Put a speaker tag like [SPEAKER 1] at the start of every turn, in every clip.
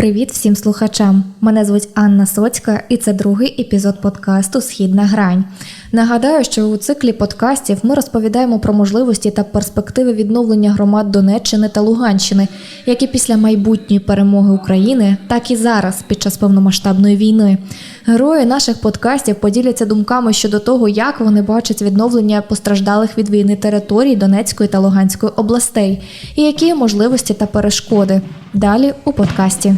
[SPEAKER 1] Привіт всім слухачам! Мене звуть Анна Соцька, і це другий епізод подкасту Східна грань. Нагадаю, що у циклі подкастів ми розповідаємо про можливості та перспективи відновлення громад Донеччини та Луганщини, як і після майбутньої перемоги України, так і зараз під час повномасштабної війни. Герої наших подкастів поділяться думками щодо того, як вони бачать відновлення постраждалих від війни територій Донецької та Луганської областей, і які можливості та перешкоди. Далі у подкасті.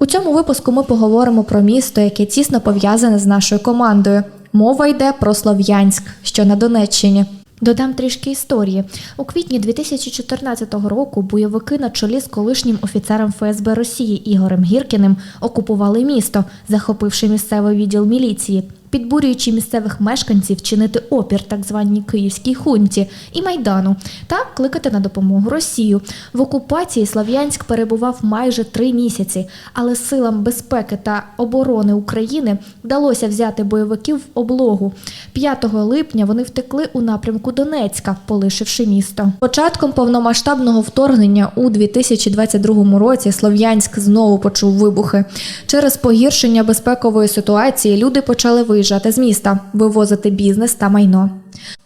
[SPEAKER 1] У цьому випуску ми поговоримо про місто, яке тісно пов'язане з нашою командою. Мова йде про Слов'янськ, що на Донеччині. Додам трішки історії. У квітні 2014 року бойовики на чолі з колишнім офіцером ФСБ Росії Ігорем Гіркіним окупували місто, захопивши місцевий відділ міліції, підбурюючи місцевих мешканців чинити опір так званій київській хунті і майдану та кликати на допомогу Росію. В окупації Слав'янськ перебував майже три місяці, але силам безпеки та оборони України вдалося взяти бойовиків в облогу. 5 липня вони втекли у напрямку Донецька, полишивши місто. Початком повномасштабного вторгнення у 2022 році Слов'янськ знову почув вибухи. Через погіршення безпекової ситуації люди почали виїжджати з міста, вивозити бізнес та майно.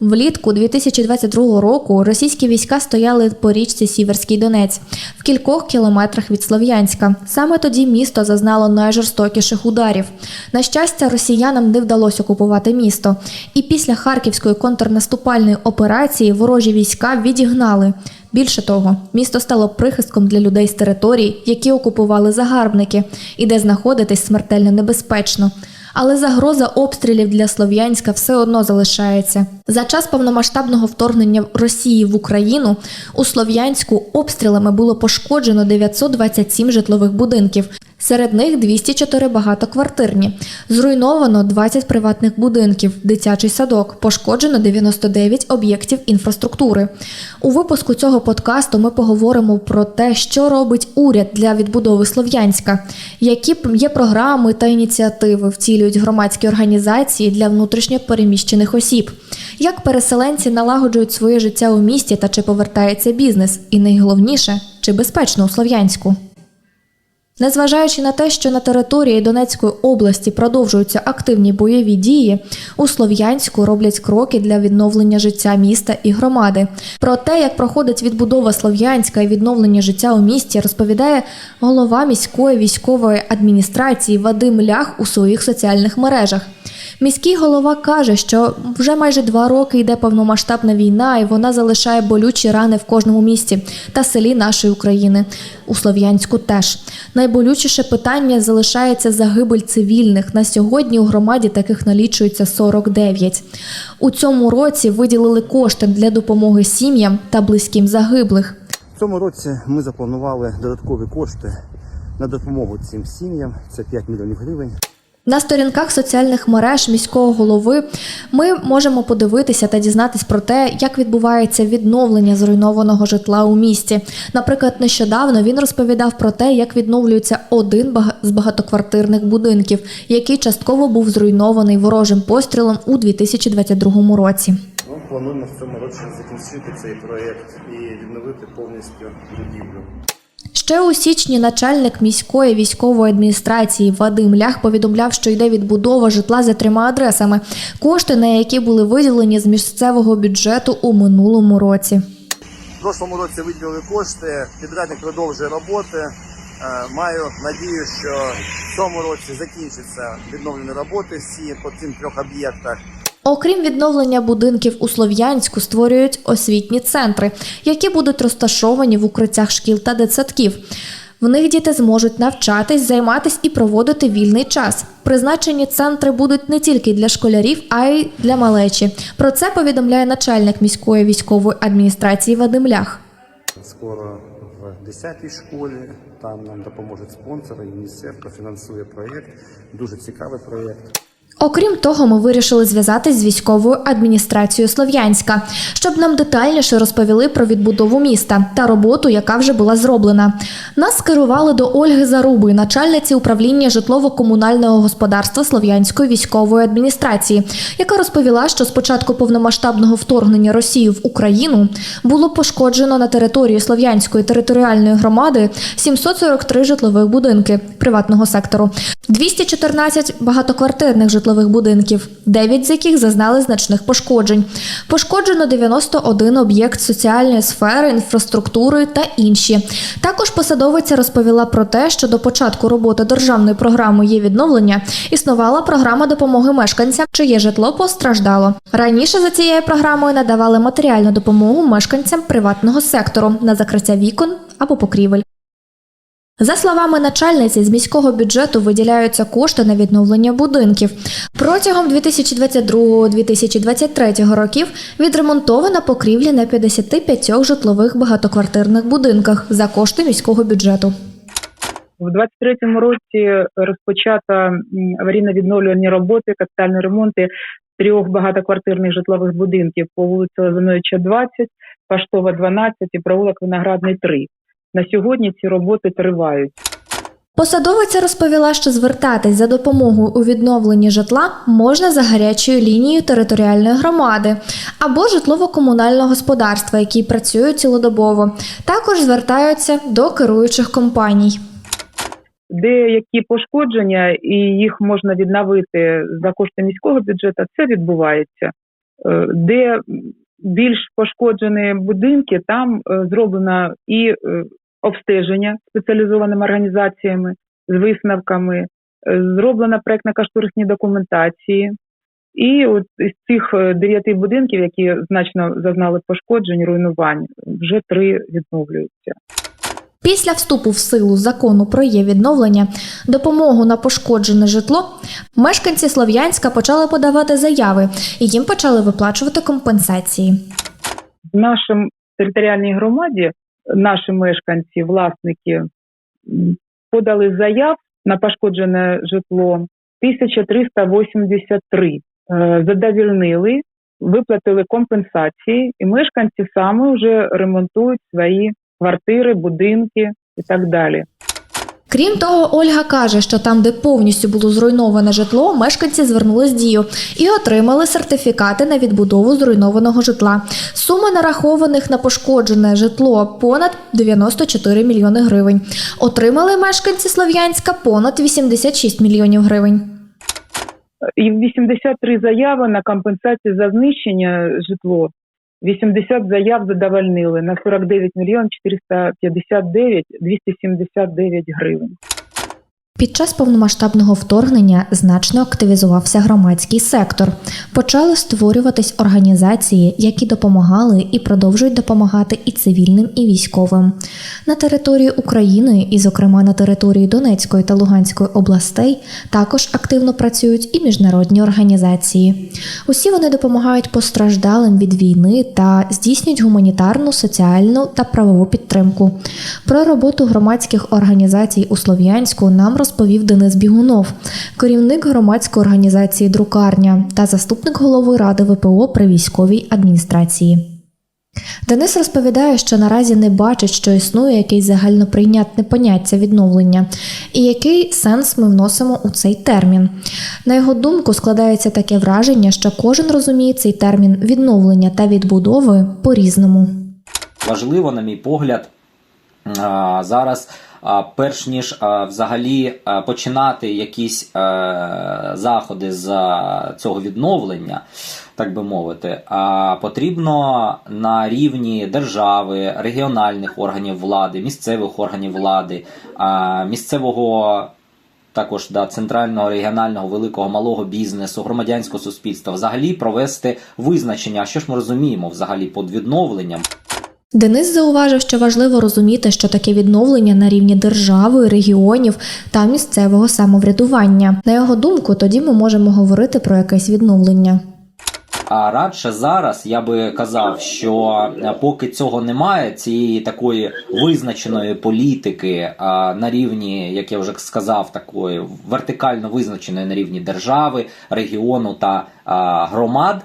[SPEAKER 1] Влітку 2022 року російські війська стояли по річці Сіверський Донець в кількох кілометрах від Слов'янська. Саме тоді місто зазнало найжорстокіших ударів. На щастя, росіянам не вдалося окупувати місто. І після харківської контрнаступальної операції ворожі війська відігнали. Більше того, місто стало прихистком для людей з територій, які окупували загарбники, і де знаходитись смертельно небезпечно. Але загроза обстрілів для Слов'янська все одно залишається. За час повномасштабного вторгнення Росії в Україну у Слов'янську обстрілами було пошкоджено 927 житлових будинків. Серед них 204 багатоквартирні. Зруйновано 20 приватних будинків, дитячий садок, пошкоджено 99 об'єктів інфраструктури. У випуску цього подкасту ми поговоримо про те, що робить уряд для відбудови Слов'янська, які є програми та ініціативи втілюють громадські організації для внутрішньо переміщених осіб, як переселенці налагоджують своє життя у місті та чи повертається бізнес, і найголовніше, чи безпечно у Слов'янську. Незважаючи на те, що на території Донецької області продовжуються активні бойові дії, у Слов'янську роблять кроки для відновлення життя міста і громади. Про те, як проходить відбудова Слов'янська і відновлення життя у місті, розповідає голова міської військової адміністрації Вадим Лях у своїх соціальних мережах. Міський голова каже, що вже майже два роки йде повномасштабна війна, і вона залишає болючі рани в кожному місті та селі нашої України. У Слов'янську теж найболючіше питання залишається загибель цивільних. На сьогодні у громаді таких налічується 49. У цьому році виділили кошти для допомоги сім'ям та близьким загиблих.
[SPEAKER 2] В цьому році ми запланували додаткові кошти на допомогу цим сім'ям. Це 5 мільйонів гривень.
[SPEAKER 1] На сторінках соціальних мереж міського голови ми можемо подивитися та дізнатись про те, як відбувається відновлення зруйнованого житла у місті. Наприклад, нещодавно він розповідав про те, як відновлюється один з багатоквартирних будинків, який частково був зруйнований ворожим пострілом у 2022 році.
[SPEAKER 2] Ми плануємо в цьому році закінчити цей проєкт і відновити повністю будівлю.
[SPEAKER 1] Ще у січні начальник міської військової адміністрації Вадим Лях повідомляв, що йде відбудова житла за трьома адресами, кошти на які були виділені з місцевого бюджету у минулому році.
[SPEAKER 2] В прошлому році виділили кошти, підрядник продовжує роботи. Е, Маю надію, що в цьому році закінчаться відновлені роботи всі по цим трьох об'єктах.
[SPEAKER 1] Окрім відновлення будинків у Слов'янську, створюють освітні центри, які будуть розташовані в укриттях шкіл та дитсадків. В них діти зможуть навчатись, займатись і проводити вільний час. Призначені центри будуть не тільки для школярів, а й для малечі. Про це повідомляє начальник міської військової адміністрації Вадим Лях.
[SPEAKER 2] Скоро в 10-й школі там нам допоможуть спонсори. ЮНІСЕФ профінансує проєкт. Дуже цікавий проєкт.
[SPEAKER 1] Окрім того, ми вирішили зв'язатись з військовою адміністрацією Слов'янська, щоб нам детальніше розповіли про відбудову міста та роботу, яка вже була зроблена. Нас скерували до Ольги Заруби, начальниці управління житлово-комунального господарства Слов'янської військової адміністрації, яка розповіла, що з початку повномасштабного вторгнення Росії в Україну було пошкоджено на території Слов'янської територіальної громади 743 житлових будинки приватного сектору, 214 багатоквартирних житлових будинків, 9 з яких зазнали значних пошкоджень. Пошкоджено 91 об'єкт соціальної сфери, інфраструктури та інші. Також посадовиця розповіла про те, що до початку роботи державної програми є відновлення існувала програма допомоги мешканцям, чиє житло постраждало. Раніше за цією програмою надавали матеріальну допомогу мешканцям приватного сектору на закриття вікон або покрівель. За словами начальниці, з міського бюджету виділяються кошти на відновлення будинків. Протягом 2022-2023 років відремонтована покрівля на 55 житлових багатоквартирних будинках за кошти міського бюджету.
[SPEAKER 3] В 23-му році розпочато аварійно-відновлювальні роботи, капітальні ремонти трьох багатоквартирних житлових будинків по вулиці Лозиновича 20, Паштова 12 і провулок Виноградний 3. На сьогодні ці роботи тривають.
[SPEAKER 1] Посадовиця розповіла, що звертатись за допомогою у відновленні житла можна за гарячою лінією територіальної громади або житлово-комунального господарства, які працюють цілодобово. Також звертаються до керуючих компаній.
[SPEAKER 3] Деякі пошкодження і їх можна відновити за кошти міського бюджету, це відбувається. Е, Де більш пошкоджені будинки, там е, зроблено і е, обстеження спеціалізованими організаціями з висновками, е, зроблена проектно-кошторисні документації. І от із цих е, дев'яти будинків, які значно зазнали пошкоджень, руйнувань, вже три відновлюються.
[SPEAKER 1] Після вступу в силу закону про її відновлення допомогу на пошкоджене житло мешканці Слов'янська почали подавати заяви і їм почали виплачувати компенсації.
[SPEAKER 3] В нашій територіальній громаді наші мешканці, власники подали заяв на пошкоджене житло 1383. Е, Задовільнили, виплатили компенсації, і мешканці саме вже ремонтують свої квартири, будинки і так далі.
[SPEAKER 1] Крім того, Ольга каже, що там, де повністю було зруйноване житло, мешканці звернули з дію і отримали сертифікати на відбудову зруйнованого житла. Сума нарахованих на пошкоджене житло понад 94 мільйони гривень. Отримали мешканці Слов'янська понад 86 мільйонів гривень.
[SPEAKER 3] І 83 заяви на компенсацію за знищення житло. 80 заяв задовольнили на 49 мільйон 459 279 гривень.
[SPEAKER 1] Під час повномасштабного вторгнення значно активізувався громадський сектор. Почали створюватись організації, які допомагали і продовжують допомагати і цивільним, і військовим. На території України, і, зокрема, на території Донецької та Луганської областей, також активно працюють і міжнародні організації. Усі вони допомагають постраждалим від війни та здійснюють гуманітарну, соціальну та правову підтримку. Про роботу громадських організацій у Слов'янську нам розповів Денис Бігунов, керівник громадської організації Друкарня та заступник голови ради ВПО при військовій адміністрації. Денис розповідає, що наразі не бачить, що існує якесь загальноприйнятне поняття відновлення, і який сенс ми вносимо у цей термін. На його думку, складається таке враження, що кожен розуміє цей термін відновлення та відбудови по-різному.
[SPEAKER 4] важливо, на мій погляд, зараз, перш ніж взагалі починати якісь заходи з цього відновлення, так би мовити, потрібно на рівні держави, регіональних органів влади, місцевих органів влади, місцевого. Також да, центрального, регіонального, великого, малого бізнесу, громадянського суспільства, взагалі провести визначення, що ж ми розуміємо взагалі під відновленням.
[SPEAKER 1] Денис зауважив, що важливо розуміти, що таке відновлення на рівні держави, регіонів та місцевого самоврядування. На його думку, тоді ми можемо говорити про якесь відновлення.
[SPEAKER 4] А радше зараз я би казав, що е, поки цього немає, цієї такої визначеної політики на рівні, як я вже сказав, такої вертикально визначеної на рівні держави, регіону та громад.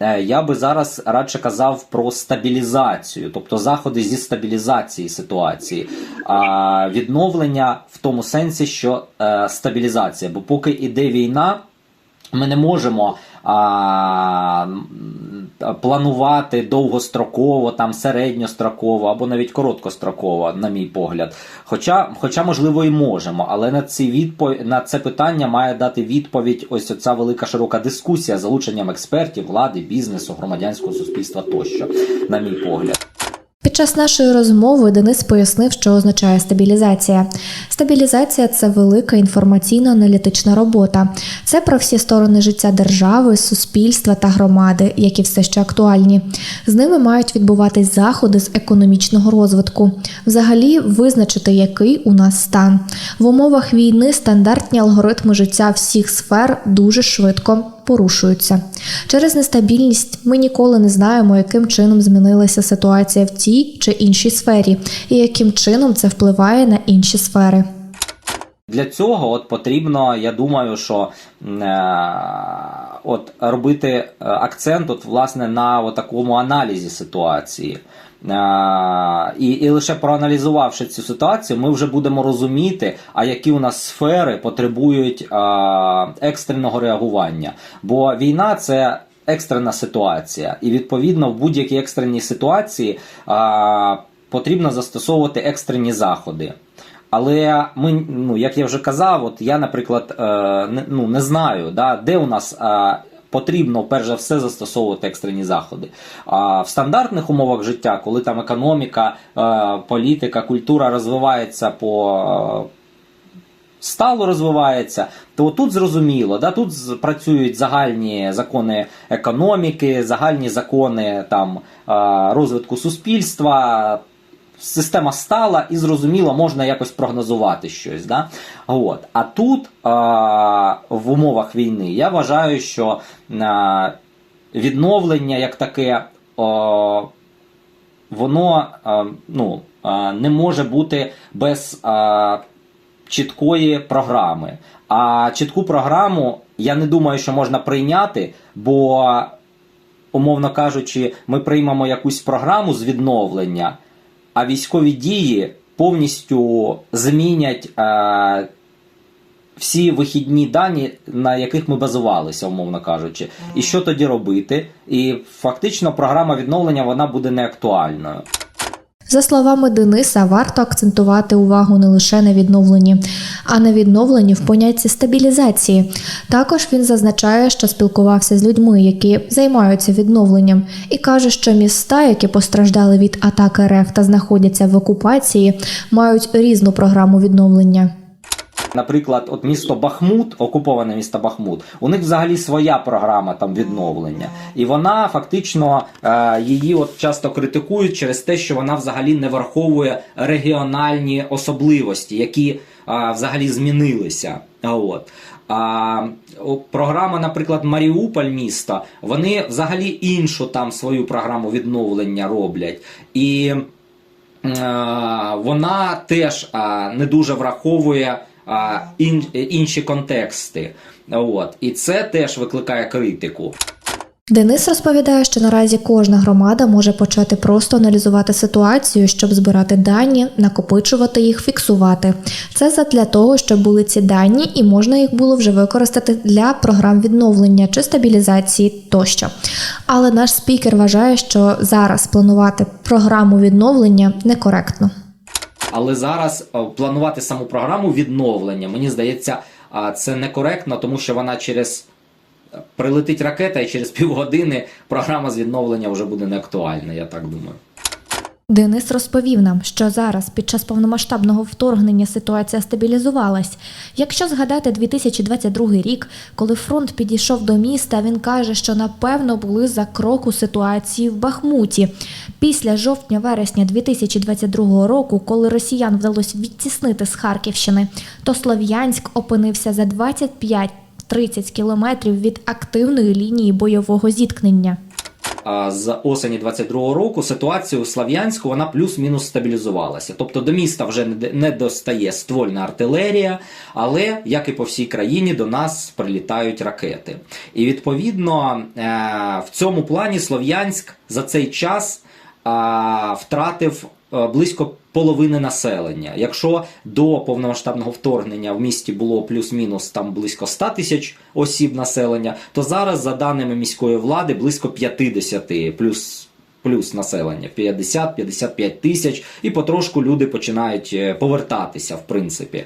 [SPEAKER 4] Е, Я би зараз радше казав про стабілізацію, тобто заходи зі стабілізації ситуації, а відновлення в тому сенсі, що е, стабілізація, бо поки іде війна, ми не можемо а, планувати довгостроково, там середньостроково або навіть короткостроково, на мій погляд. Хоча, хоча можливо, і можемо, але на ці відпов... на це питання має дати відповідь ось ця велика широка дискусія з залученням експертів, влади, бізнесу, громадянського суспільства тощо, на мій погляд.
[SPEAKER 1] Час нашої розмови Денис пояснив, що означає стабілізація. Стабілізація це велика інформаційно-аналітична робота. Це про всі сторони життя держави, суспільства та громади, які все ще актуальні. З ними мають відбуватись заходи з економічного розвитку, взагалі визначити, який у нас стан. В умовах війни стандартні алгоритми життя всіх сфер дуже швидко порушуються. Через нестабільність ми ніколи не знаємо, яким чином змінилася ситуація в тій чи іншій сфері, і яким чином це впливає на інші сфери.
[SPEAKER 4] Для цього от потрібно, я думаю, що е, от робити е, акцент от, власне, на такому аналізі ситуації. І, і лише проаналізувавши цю ситуацію, ми вже будемо розуміти, а які у нас сфери потребують екстреного реагування. Бо війна це екстрена ситуація, і відповідно в будь-якій екстреній ситуації е, потрібно застосовувати екстрені заходи. Але ми, ну як я вже казав, от я, наприклад, е, ну, не знаю, да, де у нас е, потрібно перш за все застосовувати екстрені заходи. А в стандартних умовах життя, коли там економіка, е, політика, культура розвивається по. е, Стало розвивається, то тут зрозуміло, да, тут працюють загальні закони економіки, загальні закони там е, розвитку суспільства, система стала і зрозуміло, можна якось прогнозувати щось. Да? От. А тут а, в умовах війни я вважаю, що а, відновлення як таке. О, Воно а, ну, а, не може бути без а, чіткої програми. А чітку програму я не думаю, що можна прийняти, бо, умовно кажучи, ми приймемо якусь програму з відновлення, а військові дії повністю змінять е, всі вихідні дані, на яких ми базувалися, умовно кажучи. І що тоді робити? І фактично програма відновлення вона буде неактуальною.
[SPEAKER 1] За словами Дениса, варто акцентувати увагу не лише на відновленні, а на відновленні в понятті стабілізації. Також він зазначає, що спілкувався з людьми, які займаються відновленням, і каже, що міста, які постраждали від атаки РФ та знаходяться в окупації, мають різну програму відновлення.
[SPEAKER 4] Наприклад, от місто Бахмут, окуповане місто Бахмут, у них взагалі своя програма там відновлення, і вона фактично е, її от часто критикують через те, що вона взагалі не враховує регіональні особливості, які е, взагалі змінилися. От. А програма, наприклад, Маріуполь міста, вони взагалі іншу там свою програму відновлення роблять. І е, вона теж е, не дуже враховує а, ін, інші контексти. От. І це теж викликає критику.
[SPEAKER 1] Денис розповідає, що наразі кожна громада може почати просто аналізувати ситуацію, щоб збирати дані, накопичувати їх, фіксувати. Це задля того, щоб були ці дані, і можна їх було вже використати для програм відновлення чи стабілізації тощо. Але наш спікер вважає, що зараз планувати програму відновлення некоректно.
[SPEAKER 4] Але зараз е, планувати саму програму відновлення, мені здається, а, це некоректно, тому що вона через е, прилетить ракета, і через півгодини програма з відновлення вже буде неактуальна, я так думаю.
[SPEAKER 1] Денис розповів нам, що зараз під час повномасштабного вторгнення ситуація стабілізувалась. Якщо згадати 2022 рік, коли фронт підійшов до міста, він каже, що напевно були за кроку ситуації в Бахмуті. Після жовтня-вересня 2022 року, коли росіян вдалося відтіснити з Харківщини, то Слов'янськ опинився за 25 30 кілометрів від активної лінії бойового зіткнення.
[SPEAKER 4] З осені 22-го року ситуація у Слав'янську вона плюс-мінус стабілізувалася. Тобто до міста вже не достає ствольна артилерія, але як і по всій країні, до нас прилітають ракети. І відповідно е, в цьому плані Слов'янськ за цей час втратив е, близько половини населення. Якщо до повномасштабного вторгнення в місті було плюс-мінус там близько 100 тисяч осіб населення, то зараз, за даними міської влади, близько 50 плюс. Плюс населення 50-55 тисяч, і потрошку люди починають е, повертатися, в принципі.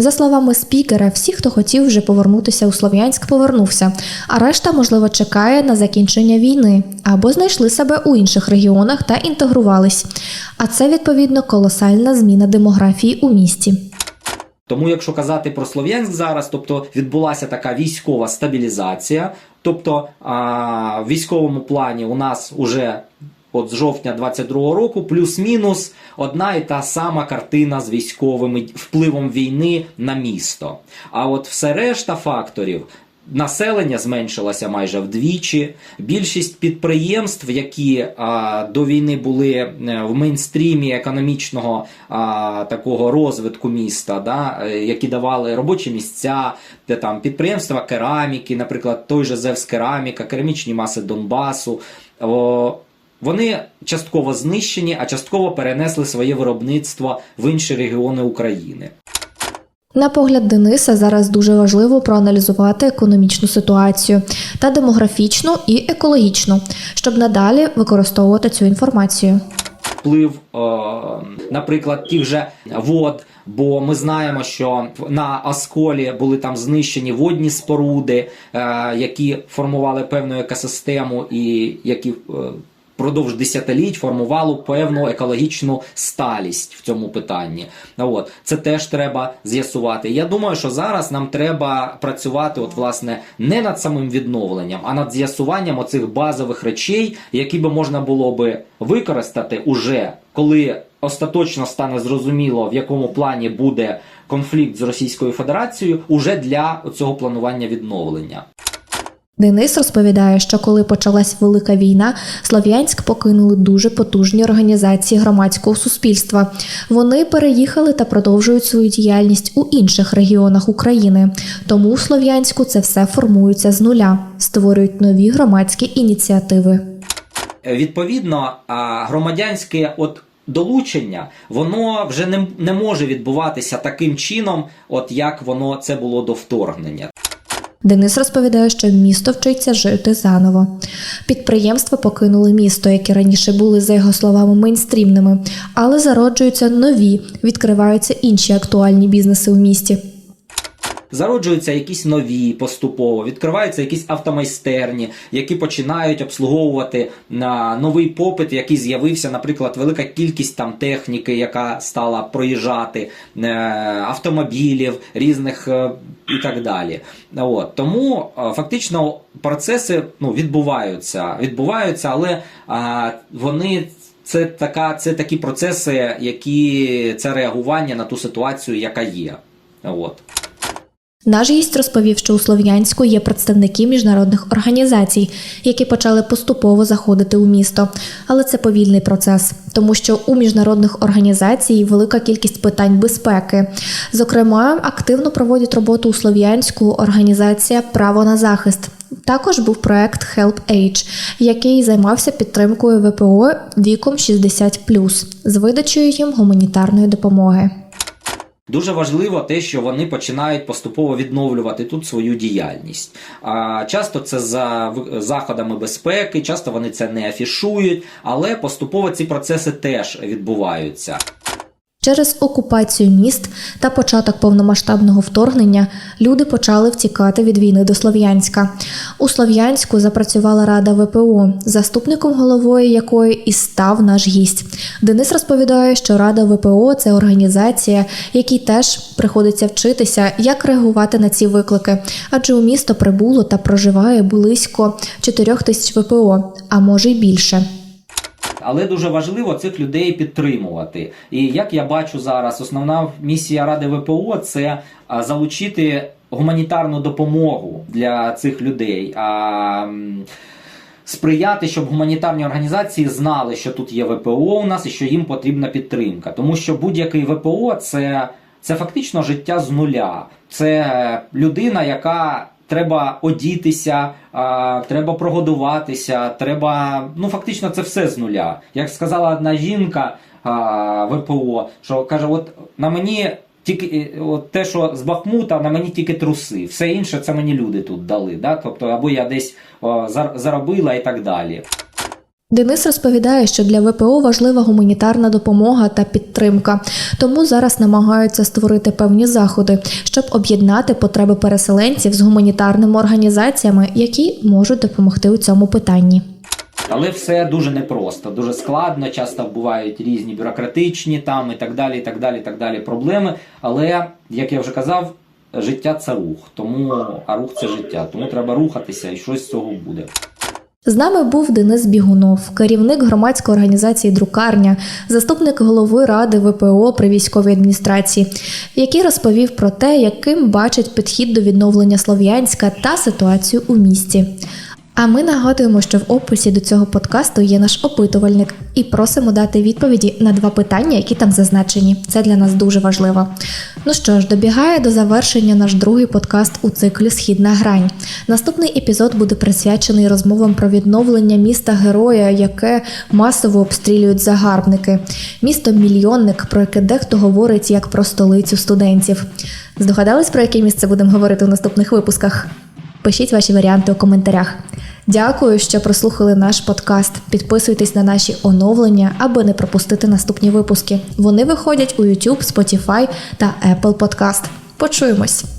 [SPEAKER 1] За словами спікера, всі, хто хотів вже повернутися у Слов'янськ, повернувся, а решта, можливо, чекає на закінчення війни або знайшли себе у інших регіонах та інтегрувались. А це відповідно колосальна зміна демографії у місті.
[SPEAKER 4] Тому, якщо казати про Слов'янськ зараз, тобто відбулася така військова стабілізація. Тобто а, в військовому плані у нас уже от з жовтня 22-го року плюс-мінус одна і та сама картина з військовим впливом війни на місто. А от все решта факторів. Населення зменшилося майже вдвічі. Більшість підприємств, які а, до війни були е, в мейнстрімі економічного а, такого розвитку міста, да, е, які давали робочі місця, де там підприємства кераміки, наприклад, той же Зевс Кераміка, керамічні маси Донбасу. О, вони частково знищені, а частково перенесли своє виробництво в інші регіони України.
[SPEAKER 1] На погляд Дениса, зараз дуже важливо проаналізувати економічну ситуацію та демографічну і екологічну, щоб надалі використовувати цю інформацію.
[SPEAKER 4] вплив, е, наприклад, тих же вод. Бо ми знаємо, що на Осколі були там знищені водні споруди, е, які формували певну екосистему і які е, впродовж десятиліть формували певну екологічну сталість в цьому питанні. От це теж треба з'ясувати. Я думаю, що зараз нам треба працювати, от власне, не над самим відновленням, а над з'ясуванням оцих базових речей, які би можна було би використати уже коли остаточно стане зрозуміло, в якому плані буде конфлікт з Російською Федерацією, уже для цього планування відновлення.
[SPEAKER 1] Денис розповідає, що коли почалась велика війна, Слов'янськ покинули дуже потужні організації громадського суспільства. Вони переїхали та продовжують свою діяльність у інших регіонах України. Тому в Слов'янську це все формується з нуля, створюють нові громадські ініціативи.
[SPEAKER 4] Відповідно, громадянське от долучення воно вже не, не може відбуватися таким чином, от як воно це було до вторгнення.
[SPEAKER 1] Денис розповідає, що місто вчиться жити заново. Підприємства покинули місто, які раніше були, за його словами, мейнстрімними, але зароджуються нові, відкриваються інші актуальні бізнеси у місті.
[SPEAKER 4] Зароджуються якісь нові поступово, відкриваються якісь автомайстерні, які починають обслуговувати на новий попит, який з'явився, наприклад, велика кількість там техніки, яка стала проїжджати, е, автомобілів різних е, і так далі. От тому е, фактично процеси ну, відбуваються, відбуваються, але вони. Це така, це такі процеси, які це реагування на ту ситуацію, яка є. От.
[SPEAKER 1] Наш гість розповів, що у Слов'янську є представники міжнародних організацій, які почали поступово заходити у місто. Але це повільний процес, тому що у міжнародних організацій велика кількість питань безпеки. Зокрема, активно проводять роботу у Слов'янську організація Право на захист. Також був проект Help Age, який займався підтримкою ВПО віком 60+, з видачею їм гуманітарної допомоги.
[SPEAKER 4] Дуже важливо те, що вони починають поступово відновлювати тут свою діяльність. А часто це за заходами безпеки, часто вони це не афішують, але поступово ці процеси теж відбуваються.
[SPEAKER 1] Через окупацію міст та початок повномасштабного вторгнення люди почали втікати від війни до Слов'янська. У Слов'янську запрацювала Рада ВПО, заступником головою якої і став наш гість. Денис розповідає, що Рада ВПО це організація, якій теж приходиться вчитися, як реагувати на ці виклики, адже у місто прибуло та проживає близько 4 тисяч ВПО, а може й більше.
[SPEAKER 4] Але дуже важливо цих людей підтримувати. І як я бачу зараз, основна місія Ради ВПО це залучити гуманітарну допомогу для цих людей. А, Сприяти, щоб гуманітарні організації знали, що тут є ВПО у нас і що їм потрібна підтримка. Тому що будь-який ВПО це, це фактично життя з нуля. Це людина, яка треба одітися, треба прогодуватися, треба. Ну, фактично, це все з нуля. Як сказала одна жінка ВПО, що каже: от на мені. Тільки е, от те, що з Бахмута, на мені тільки труси. Все інше це мені люди тут дали. Да? Тобто, або я десь о, зар- заробила і так далі.
[SPEAKER 1] Денис розповідає, що для ВПО важлива гуманітарна допомога та підтримка, тому зараз намагаються створити певні заходи, щоб об'єднати потреби переселенців з гуманітарними організаціями, які можуть допомогти у цьому питанні.
[SPEAKER 4] Але все дуже непросто, дуже складно. Часто бувають різні бюрократичні там і так далі, і так далі, і так далі проблеми. Але як я вже казав, життя це рух, тому а рух це життя. Тому треба рухатися, і щось з цього буде.
[SPEAKER 1] З нами був Денис Бігунов, керівник громадської організації Друкарня, заступник голови ради ВПО при військовій адміністрації, який розповів про те, яким бачить підхід до відновлення Слов'янська та ситуацію у місті. А ми нагадуємо, що в описі до цього подкасту є наш опитувальник, і просимо дати відповіді на два питання, які там зазначені. Це для нас дуже важливо. Ну що ж, добігає до завершення наш другий подкаст у циклі Східна грань. Наступний епізод буде присвячений розмовам про відновлення міста героя, яке масово обстрілюють загарбники. Місто мільйонник, про яке дехто говорить як про столицю студентів. Здогадались, про яке місце будемо говорити у наступних випусках? Пишіть ваші варіанти у коментарях. Дякую, що прослухали наш подкаст. Підписуйтесь на наші оновлення, аби не пропустити наступні випуски. Вони виходять у YouTube, Spotify та Apple Podcast. Почуємось!